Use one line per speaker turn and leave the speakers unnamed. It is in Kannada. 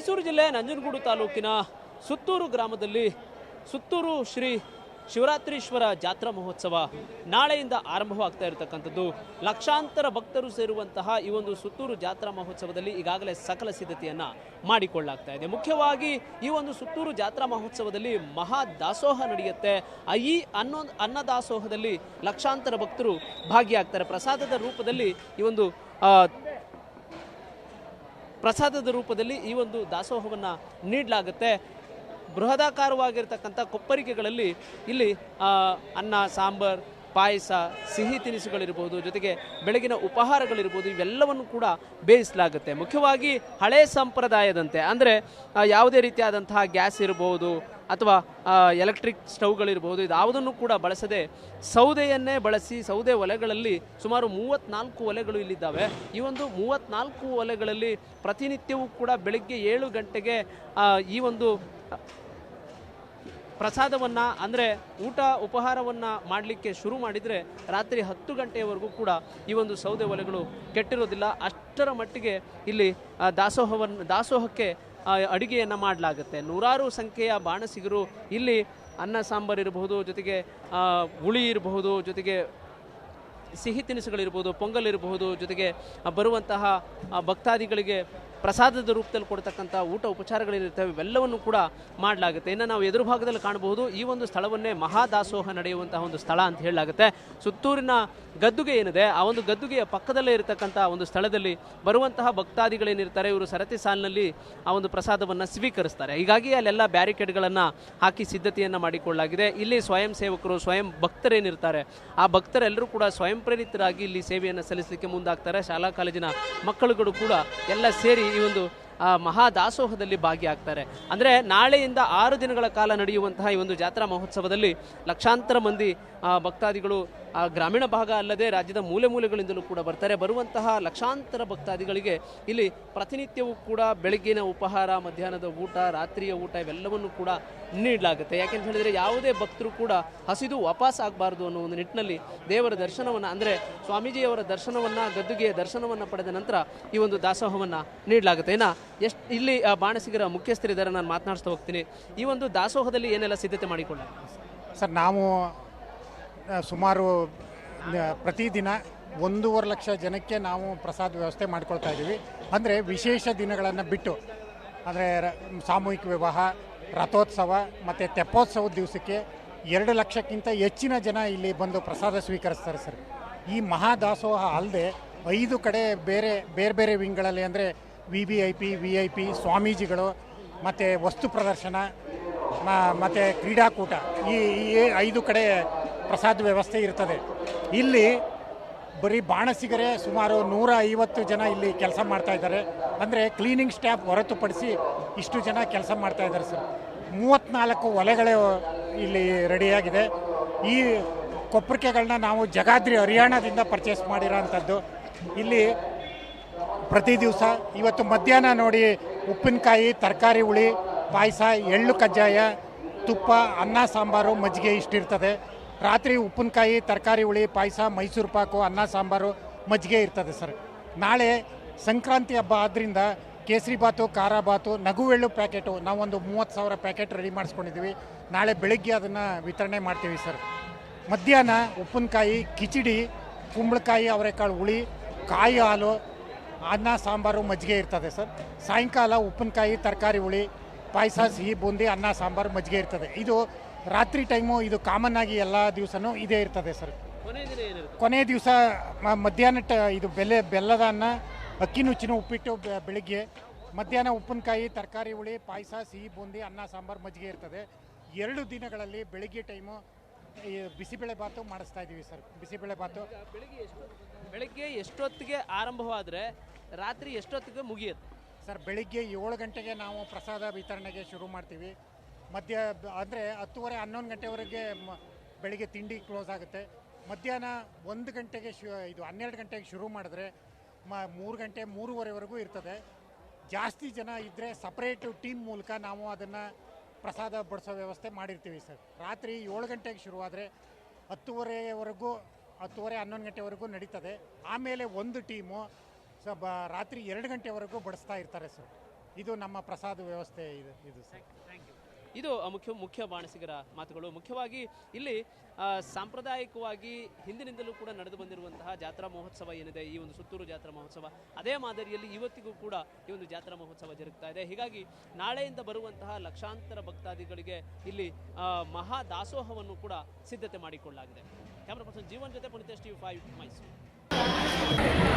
ಮೈಸೂರು ಜಿಲ್ಲೆ ನಂಜನಗೂಡು ತಾಲೂಕಿನ ಸುತ್ತೂರು ಗ್ರಾಮದಲ್ಲಿ ಸುತ್ತೂರು ಶ್ರೀ ಶಿವರಾತ್ರೀಶ್ವರ ಜಾತ್ರಾ ಮಹೋತ್ಸವ ನಾಳೆಯಿಂದ ಆರಂಭವಾಗ್ತಾ ಇರತಕ್ಕಂಥದ್ದು. ಲಕ್ಷಾಂತರ ಭಕ್ತರು ಸೇರುವಂತಹ ಈ ಒಂದು ಸುತ್ತೂರು ಜಾತ್ರಾ ಮಹೋತ್ಸವದಲ್ಲಿ ಈಗಾಗಲೇ ಸಕಲ ಸಿದ್ಧತೆಯನ್ನು ಮಾಡಿಕೊಳ್ಳಾಗ್ತಾ ಇದೆ. ಮುಖ್ಯವಾಗಿ ಈ ಒಂದು ಸುತ್ತೂರು ಜಾತ್ರಾ ಮಹೋತ್ಸವದಲ್ಲಿ ಮಹಾ ದಾಸೋಹ ನಡೆಯುತ್ತೆ. ಈ ಅನ್ನೋ, ಅನ್ನದಾಸೋಹದಲ್ಲಿ ಲಕ್ಷಾಂತರ ಭಕ್ತರು ಭಾಗಿಯಾಗ್ತಾರೆ. ಪ್ರಸಾದದ ರೂಪದಲ್ಲಿ ಈ ಒಂದು ಪ್ರಸಾದದ ರೂಪದಲ್ಲಿ ಈ ಒಂದು ದಾಸೋಹವನ್ನು ನೀಡಲಾಗುತ್ತೆ. ಬೃಹದಾಕಾರವಾಗಿರ್ತಕ್ಕಂಥ ಕೊಪ್ಪರಿಕೆಗಳಲ್ಲಿ ಇಲ್ಲಿ ಅನ್ನ ಸಾಂಬಾರ್ ಪಾಯಸ, ಸಿಹಿ ತಿನಿಸುಗಳಿರ್ಬೋದು, ಜೊತೆಗೆ ಬೆಳಗಿನ ಉಪಹಾರಗಳಿರ್ಬೋದು, ಇವೆಲ್ಲವನ್ನು ಕೂಡ ಬೇಯಿಸಲಾಗುತ್ತೆ. ಮುಖ್ಯವಾಗಿ ಹಳೆ ಸಂಪ್ರದಾಯದಂತೆ. ಅಂದರೆ ಯಾವುದೇ ರೀತಿಯಾದಂತಹ ಗ್ಯಾಸ್ ಇರ್ಬೋದು, ಅಥವಾ ಎಲೆಕ್ಟ್ರಿಕ್ ಸ್ಟವ್ಗಳಿರ್ಬೋದು, ಇದಾವುದನ್ನು ಕೂಡ ಬಳಸದೆ ಸೌದೆಯನ್ನೇ ಬಳಸಿ, ಸೌದೆ ಒಲೆಗಳಲ್ಲಿ ಸುಮಾರು ಮೂವತ್ತ್ನಾಲ್ಕು ಒಲೆಗಳು ಇಲ್ಲಿದ್ದಾವೆ. ಈ ಒಂದು ಮೂವತ್ತ್ನಾಲ್ಕು ಒಲೆಗಳಲ್ಲಿ ಪ್ರತಿನಿತ್ಯವೂ ಕೂಡ ಬೆಳಗ್ಗೆ ಏಳು ಗಂಟೆಗೆ ಈ ಒಂದು ಪ್ರಸಾದವನ್ನು, ಅಂದರೆ ಊಟ ಉಪಹಾರವನ್ನು ಮಾಡಲಿಕ್ಕೆ ಶುರು ಮಾಡಿದರೆ ರಾತ್ರಿ ಹತ್ತು ಗಂಟೆಯವರೆಗೂ ಕೂಡ ಈ ಒಂದು ಸೌದೆ ಒಲೆಗಳು ಕೆಟ್ಟಿರೋದಿಲ್ಲ. ಅಷ್ಟರ ಮಟ್ಟಿಗೆ ಇಲ್ಲಿ ದಾಸೋಹವನ್ನು ದಾಸೋಹಕ್ಕೆ ಅಡುಗೆಯನ್ನು ಮಾಡಲಾಗುತ್ತೆ. ನೂರಾರು ಸಂಖ್ಯೆಯ ಬಾಣಸಿಗರು ಇಲ್ಲಿ ಅನ್ನ, ಸಾಂಬಾರು ಇರಬಹುದು, ಜೊತೆಗೆ ಹುಳಿ ಇರಬಹುದು, ಜೊತೆಗೆ ಸಿಹಿ ತಿನಿಸುಗಳಿರ್ಬೋದು ಪೊಂಗಲ್ ಇರಬಹುದು ಜೊತೆಗೆ ಬರುವಂತಹ ಭಕ್ತಾದಿಗಳಿಗೆ ಪ್ರಸಾದದ ರೂಪದಲ್ಲಿ ಕೊಡ್ತಕ್ಕಂಥ ಊಟ ಉಪಚಾರಗಳೇನಿರ್ತವೆ ಇವೆಲ್ಲವನ್ನು ಕೂಡ ಮಾಡಲಾಗುತ್ತೆ. ಇನ್ನು ನಾವು ಎದುರು ಭಾಗದಲ್ಲಿ ಕಾಣಬಹುದು, ಈ ಒಂದು ಸ್ಥಳವನ್ನೇ ಮಹಾದಾಸೋಹ ನಡೆಯುವಂತಹ ಒಂದು ಸ್ಥಳ ಅಂತ ಹೇಳಲಾಗುತ್ತೆ. ಸುತ್ತೂರಿನ ಗದ್ದುಗೆ ಏನಿದೆ, ಆ ಒಂದು ಗದ್ದುಗೆಯ ಪಕ್ಕದಲ್ಲೇ ಇರತಕ್ಕಂಥ ಒಂದು ಸ್ಥಳದಲ್ಲಿ ಬರುವಂತಹ ಭಕ್ತಾದಿಗಳೇನಿರ್ತಾರೆ, ಇವರು ಸರತಿ ಸಾಲಿನಲ್ಲಿ ಆ ಒಂದು ಪ್ರಸಾದವನ್ನು ಸ್ವೀಕರಿಸ್ತಾರೆ. ಹೀಗಾಗಿ ಅಲ್ಲೆಲ್ಲ ಬ್ಯಾರಿಕೇಡ್ಗಳನ್ನು ಹಾಕಿ ಸಿದ್ಧತೆಯನ್ನು ಮಾಡಿಕೊಳ್ಳಲಾಗಿದೆ. ಇಲ್ಲಿ ಸ್ವಯಂ ಸೇವಕರು, ಸ್ವಯಂ ಭಕ್ತರೇನಿರ್ತಾರೆ, ಆ ಭಕ್ತರೆಲ್ಲರೂ ಕೂಡ ಸ್ವಯಂ ಪ್ರೇರಿತರಾಗಿ ಇಲ್ಲಿ ಸೇವೆಯನ್ನು ಸಲ್ಲಿಸಲಿಕ್ಕೆ ಮುಂದಾಗ್ತಾರೆ. ಶಾಲಾ ಕಾಲೇಜಿನ ಮಕ್ಕಳುಗಳು ಕೂಡ ಎಲ್ಲ ಸೇರಿ ಈ ಒಂದು ಮಹಾದಾಸೋಹದಲ್ಲಿ ಭಾಗಿಯಾಗ್ತಾರೆ. ಅಂದರೆ ನಾಳೆಯಿಂದ ಆರು ದಿನಗಳ ಕಾಲ ನಡೆಯುವಂತಹ ಈ ಒಂದು ಜಾತ್ರಾ ಮಹೋತ್ಸವದಲ್ಲಿ ಲಕ್ಷಾಂತರ ಮಂದಿ ಭಕ್ತಾದಿಗಳು ಆ, ಗ್ರಾಮೀಣ ಭಾಗ ಅಲ್ಲದೆ ರಾಜ್ಯದ ಮೂಲೆ ಮೂಲೆಗಳಿಂದಲೂ ಕೂಡ ಬರ್ತಾರೆ. ಬರುವಂತಹ ಲಕ್ಷಾಂತರ ಭಕ್ತಾದಿಗಳಿಗೆ ಇಲ್ಲಿ ಪ್ರತಿನಿತ್ಯವೂ ಕೂಡ ಬೆಳಗ್ಗಿನ ಉಪಹಾರ ಮಧ್ಯಾಹ್ನದ ಊಟ ರಾತ್ರಿಯ ಊಟ ಇವೆಲ್ಲವನ್ನು ಕೂಡ ನೀಡಲಾಗುತ್ತೆ. ಯಾಕೆಂತ ಹೇಳಿದರೆ ಯಾವುದೇ ಭಕ್ತರು ಕೂಡ ಹಸಿದು ವಾಪಸ್ ಆಗಬಾರ್ದು ಅನ್ನೋ ಒಂದು ನಿಟ್ಟಿನಲ್ಲಿ ದೇವರ ದರ್ಶನವನ್ನು ಅಂದರೆ ಸ್ವಾಮೀಜಿಯವರ ದರ್ಶನವನ್ನು ಗದ್ದುಗೆಯ ದರ್ಶನವನ್ನು ಪಡೆದ ನಂತರ ಈ ಒಂದು ದಾಸೋಹವನ್ನು ನೀಡಲಾಗುತ್ತೆ. ಇನ್ನು ಎಷ್ಟು ಇಲ್ಲಿ ಬಾಣಸಿಗರ ಮುಖ್ಯಸ್ಥರಿದ್ದಾರೆ ನಾನು ಮಾತನಾಡಿಸ್ತಾ ಹೋಗ್ತೀನಿ. ಈ ಒಂದು ದಾಸೋಹದಲ್ಲಿ ಏನೆಲ್ಲ ಸಿದ್ಧತೆ ಮಾಡಿಕೊಳ್ಳ?
ಸರ್ ನಾವು ಸುಮಾರು ಪ್ರತಿದಿನ ಒಂದೂವರೆ ಲಕ್ಷ ಜನಕ್ಕೆ ನಾವು ಪ್ರಸಾದ ವ್ಯವಸ್ಥೆ ಮಾಡ್ಕೊಳ್ತಾ ಇದ್ದೀವಿ. ಅಂದರೆ ವಿಶೇಷ ದಿನಗಳನ್ನು ಬಿಟ್ಟು, ಅಂದರೆ ಸಾಮೂಹಿಕ ವಿವಾಹ, ರಥೋತ್ಸವ ಮತ್ತು ತೆಪ್ಪೋತ್ಸವದ ದಿವಸಕ್ಕೆ ಎರಡು ಲಕ್ಷಕ್ಕಿಂತ ಹೆಚ್ಚಿನ ಜನ ಇಲ್ಲಿ ಬಂದು ಪ್ರಸಾದ ಸ್ವೀಕರಿಸ್ತಾರೆ ಸರ್. ಈ ಮಹಾದಾಸೋಹ ಅಲ್ಲದೆ ಐದು ಕಡೆ ಬೇರೆ ಬೇರೆ ಬೇರೆ ವಿಂಗ್ಗಳಲ್ಲಿ ಅಂದರೆ V B I P V I P ಸ್ವಾಮೀಜಿಗಳು ಮತ್ತು ವಸ್ತು ಪ್ರದರ್ಶನ ಮತ್ತು ಕ್ರೀಡಾಕೂಟ ಈ ಐದು ಕಡೆ ಪ್ರಸಾದ ವ್ಯವಸ್ಥೆ ಇರ್ತದೆ. ಇಲ್ಲಿ ಬರೀ ಬಾಣಸಿಗರೆ ಸುಮಾರು ನೂರ ಐವತ್ತು ಜನ ಇಲ್ಲಿ ಕೆಲಸ ಮಾಡ್ತಾ ಇದ್ದಾರೆ. ಅಂದರೆ ಕ್ಲೀನಿಂಗ್ ಸ್ಟಾಫ್ ಹೊರತುಪಡಿಸಿ ಇಷ್ಟು ಜನ ಕೆಲಸ ಮಾಡ್ತಾ ಇದ್ದಾರೆ ಸರ್. ಮೂವತ್ತ್ನಾಲ್ಕು ಒಲೆಗಳೇ ಇಲ್ಲಿ ರೆಡಿಯಾಗಿದೆ. ಈ ಕೊಪ್ಪರಿಕೆಗಳನ್ನ ನಾವು ಜಗಾದ್ರಿ ಹರಿಯಾಣದಿಂದ ಪರ್ಚೇಸ್ ಮಾಡಿರೋಂಥದ್ದು ಇಲ್ಲಿ ಪ್ರತಿ ದಿವಸ ಇವತ್ತು ಮಧ್ಯಾಹ್ನ ನೋಡಿ ಉಪ್ಪಿನಕಾಯಿ, ತರಕಾರಿ ಹುಳಿ, ಪಾಯಸ, ಎಳ್ಳು ಕಜ್ಜಾಯ, ತುಪ್ಪ, ಅನ್ನ, ಸಾಂಬಾರು, ಮಜ್ಜಿಗೆ ಇಷ್ಟಿರ್ತದೆ. ರಾತ್ರಿ ಉಪ್ಪಿನಕಾಯಿ, ತರಕಾರಿ ಹುಳಿ, ಪಾಯಸ, ಮೈಸೂರು ಪಾಕು, ಅನ್ನ, ಸಾಂಬಾರು ಮಜ್ಜಿಗೆ ಇರ್ತದೆ ಸರ್. ನಾಳೆ ಸಂಕ್ರಾಂತಿ ಹಬ್ಬ ಆದ್ದರಿಂದ ಕೇಸರಿ ಬಾತು, ಖಾರ ಬಾತು, ನಗುವೆಳ್ಳು ಪ್ಯಾಕೆಟು ನಾವೊಂದು ಮೂವತ್ತು ಸಾವಿರ ಪ್ಯಾಕೆಟ್ ರೆಡಿ ಮಾಡಿಸ್ಕೊಂಡಿದ್ದೀವಿ. ನಾಳೆ ಬೆಳಗ್ಗೆ ಅದನ್ನು ವಿತರಣೆ ಮಾಡ್ತೀವಿ ಸರ್. ಮಧ್ಯಾಹ್ನ ಉಪ್ಪಿನಕಾಯಿ, ಕಿಚಡಿ, ಕುಂಬಳಕಾಯಿ, ಅವರೆಕಾಳು ಹುಳಿ, ಕಾಯಿ ಹಾಲು, ಅನ್ನ, ಸಾಂಬಾರು ಮಜ್ಜಿಗೆ ಇರ್ತದೆ ಸರ್. ಸಾಯಂಕಾಲ ಉಪ್ಪಿನಕಾಯಿ, ತರಕಾರಿ ಹುಳಿ, ಪಾಯಸ, ಸಿಹಿ, ಬೂಂದಿ, ಅನ್ನ, ಸಾಂಬಾರು ಮಜ್ಜಿಗೆ ಇರ್ತದೆ. ಇದು ರಾತ್ರಿ ಟೈಮು ಇದು ಕಾಮನ್ ಆಗಿ ಎಲ್ಲ ದಿವಸನೂ ಇದೇ ಇರ್ತದೆ ಸರ್.
ಕೊನೆ
ದಿವಸ ಮಧ್ಯಾಹ್ನ ಟ ಇದು ಬೆಲೆ ಬೆಲ್ಲದ ಅನ್ನ ಅಕ್ಕಿ ನುಚ್ಚಿನ ಉಪ್ಪಿಟ್ಟು ಬೆಳಿಗ್ಗೆ ಮಧ್ಯಾಹ್ನ ಉಪ್ಪಿನಕಾಯಿ ತರಕಾರಿ ಹುಳಿ ಪಾಯಸ ಸಿಹಿ ಬೂಂದಿ ಅನ್ನ ಸಾಂಬಾರು ಮಜ್ಜಿಗೆ ಇರ್ತದೆ. ಎರಡು ದಿನಗಳಲ್ಲಿ ಬೆಳಿಗ್ಗೆ ಟೈಮು ಈ ಬಿಸಿಬೇಳೆ ಬಾತು ಮಾಡಿಸ್ತಾ ಇದ್ದೀವಿ ಸರ್. ಬಿಸಿಬೇಳೆ ಬಾತು
ಬೆಳಿಗ್ಗೆ ಬೆಳಿಗ್ಗೆ ಎಷ್ಟೊತ್ತಿಗೆ ಆರಂಭವಾದರೆ ರಾತ್ರಿ ಎಷ್ಟೊತ್ತಿಗೆ ಮುಗಿಯುತ್ತೆ?
ಸರ್ ಬೆಳಿಗ್ಗೆ ಏಳು ಗಂಟೆಗೆ ನಾವು ಪ್ರಸಾದ ವಿತರಣೆಗೆ ಶುರು ಮಾಡ್ತೀವಿ. ಮಧ್ಯ ಅಂದರೆ ಹತ್ತುವರೆ, ಹನ್ನೊಂದು ಗಂಟೆವರೆಗೆ ಮ- ಬೆಳಿಗ್ಗೆ ತಿಂಡಿ ಕ್ಲೋಸ್ ಆಗುತ್ತೆ. ಮಧ್ಯಾಹ್ನ ಒಂದು ಗಂಟೆಗೆ ಶು, ಇದು ಹನ್ನೆರಡು ಗಂಟೆಗೆ ಶುರು ಮಾಡಿದ್ರೆ ಮ, ಮೂರು ಗಂಟೆ, ಮೂರುವರೆವರೆಗೂ ಇರ್ತದೆ. ಜಾಸ್ತಿ ಜನ ಇದ್ದರೆ ಸಪ್ರೇಟು ಟೀಮ್ ಮೂಲಕ ನಾವು ಅದನ್ನು ಪ್ರಸಾದ ಬಡಿಸೋ ವ್ಯವಸ್ಥೆ ಮಾಡಿರ್ತೀವಿ ಸರ್. ರಾತ್ರಿ ಏಳು ಗಂಟೆಗೆ ಶುರುವಾದರೆ ಹತ್ತುವರೆವರೆಗೂ, ಹತ್ತುವರೆ, ಹನ್ನೊಂದು ಗಂಟೆವರೆಗೂ ನಡೀತದೆ. ಆಮೇಲೆ ಒಂದು ಟೀಮು ಸ, ಬ, ರಾತ್ರಿ ಎರಡು ಗಂಟೆವರೆಗೂ ಬಡಿಸ್ತಾ ಇರ್ತಾರೆ ಸರ್. ಇದು ನಮ್ಮ ಪ್ರಸಾದ ವ್ಯವಸ್ಥೆ ಇದು ಇದು ಸರ್.
ಇದು ಮುಖ್ಯ ಮುಖ್ಯ ಬಾಣಸಿಗರ ಮಾತುಗಳು. ಮುಖ್ಯವಾಗಿ ಇಲ್ಲಿ ಸಾಂಪ್ರದಾಯಿಕವಾಗಿ ಹಿಂದಿನಿಂದಲೂ ಕೂಡ ನಡೆದು ಬಂದಿರುವಂತಹ ಜಾತ್ರಾ ಮಹೋತ್ಸವ ಏನಿದೆ, ಈ ಒಂದು ಸುತ್ತೂರು ಜಾತ್ರಾ ಮಹೋತ್ಸವ, ಅದೇ ಮಾದರಿಯಲ್ಲಿ ಇವತ್ತಿಗೂ ಕೂಡ ಈ ಒಂದು ಜಾತ್ರಾ ಮಹೋತ್ಸವ ಜರುಗ್ತಾ ಇದೆ. ಹೀಗಾಗಿ ನಾಳೆಯಿಂದ ಬರುವಂತಹ ಲಕ್ಷಾಂತರ ಭಕ್ತಾದಿಗಳಿಗೆ ಇಲ್ಲಿ ಮಹಾ ದಾಸೋಹವನ್ನು ಕೂಡ ಸಿದ್ಧತೆ ಮಾಡಿಕೊಳ್ಳಲಾಗಿದೆ. ಕ್ಯಾಮ್ರಾ ಪರ್ಸನ್ ಜೀವನ್ ಜೊತೆ ಪುನೀತೇಶ್ ಟಿವಿ ಫೈವ್ ಮೈಸೂರು.